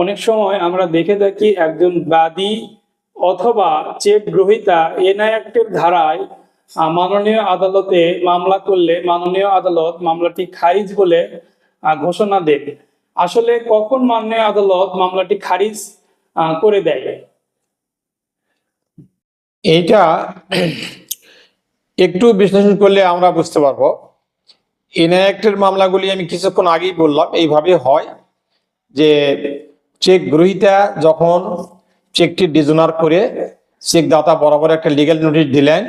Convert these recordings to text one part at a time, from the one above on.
অনেক সময় আমরা দেখে থাকি একজন বাদী অথবা চেক গ্রহীতা এনআইএক্টের ধারায় মাননীয় আদালতে মামলা করলে, মাননীয় আদালত মামলাটি খারিজ বলে ঘোষণা দেবে আসলে কখন মাননীয় আদালত মামলাটি খারিজ করে দেয়? এইটা একটু বিশ্লেষণ করলে আমরা বুঝতে পারব। এনআইএক্টের মামলাগুলি আমি কিছুক্ষণ আগেই বললাম, এইভাবে হয় যে চেক গ্রহীতা যখন চেকটি ডিজোনার করে চেক দাতা বরাবর একটা লিগ্যাল নোটিশ দিলেন,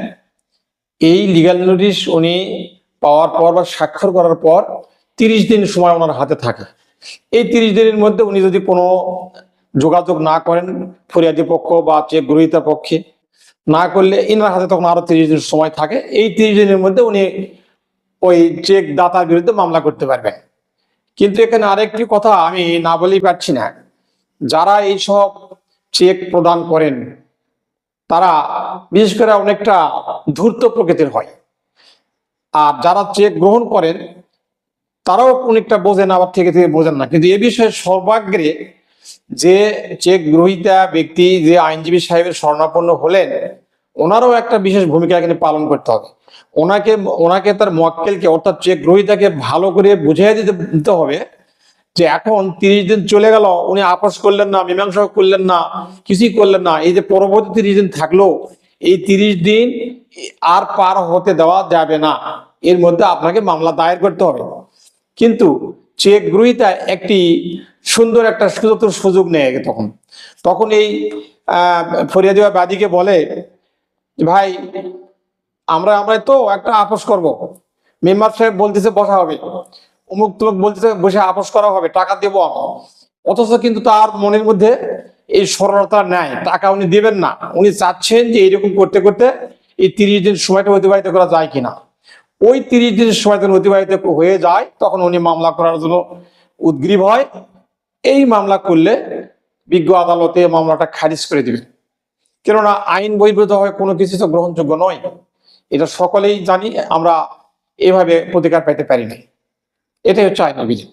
এই লিগ্যাল নোটিশ উনি পাওয়ার পর বা স্বাক্ষর করার পর তিরিশ দিন সময় ওনার হাতে থাকে। এই তিরিশ দিনের মধ্যে উনি যদি কোনো যোগাযোগ না করেন ফরিয়াদি পক্ষ বা চেক গ্রহীতার পক্ষে, না করলে ইনার হাতে তখন আরও তিরিশ দিন সময় থাকে। এই তিরিশ দিনের মধ্যে উনি ওই চেক দাতার বিরুদ্ধে মামলা করতে পারবেন। কিন্তু এখানে আরেকটি কথা আমি না বলেই পারছি না। যারা এইসব চেক প্রদান করেন, তারা বিশেষ করে অনেকটা ধূর্ত প্রকৃতির হয়। আর যারা চেক গ্রহণ করেন, তারাও অনেকটা বোঝেন, আবার থেকে থেকে বোঝেন না। কিন্তু এ বিষয়ে সর্বাগ্রে যে চেক গ্রহীতা ব্যক্তি, যে আইনজীবী সাহেবের শরণাপন্ন হলেন, ওনারও একটা বিশেষ ভূমিকা এখানে পালন করতে হবে। ওনাকে ওনাকে তার মোয়াক্কেলকে অর্থাৎ চেক গ্রহীতাকে ভালো করে বুঝিয়ে দিতে দিতে হবে যে এখন তিরিশ দিন চলে গেল উনি আপোষ করলেন না মীমাংসা করলেন না কিছুই করলেন না। এই যে পরবর্তী তিরিশ দিন থাকল এই তিরিশ দিন আর পার হতে দেওয়া যাবে না। এর মধ্যে আপনাকে মামলা দায়ের করতে হবে। কিন্তু চেক গ্রহীতা একটি সুন্দর একটা সুযোগ সুযোগ নেয় তখন। তখন এই আহ, ফরিয়াদি বা বাদীকে বলে ভাই আমরা আমরা তো একটা আপোষ করব। মেম্বার সাহেব বলতেছে বসা হবে। অমুক তুমুক বলতে বসে আপোষ করা হবে, টাকা দেবো অথচ কিন্তু তার মনের মধ্যে এই সরলতা নাই, টাকা উনি দেবেন না। উনি চাচ্ছেন যে এইরকম করতে করতে এই তিরিশ দিন সময়টা অতিবাহিত করা যায় কিনা। ওই তিরিশ দিনের সময় যখন অতিবাহিত হয়ে যায়, তখন উনি মামলা করার জন্য উদ্গ্রীব হয়। এই মামলা করলে বিজ্ঞ আদালতে মামলাটা খারিজ করে দিবে। কেননা আইন বহির্ভূত হয়ে কোনো কিছু তো গ্রহণযোগ্য নয়। এটা সকলেই জানি, আমরা এভাবে প্রতিকার পাইতে পারি না এটাই হচ্ছে আইন অভিযোগ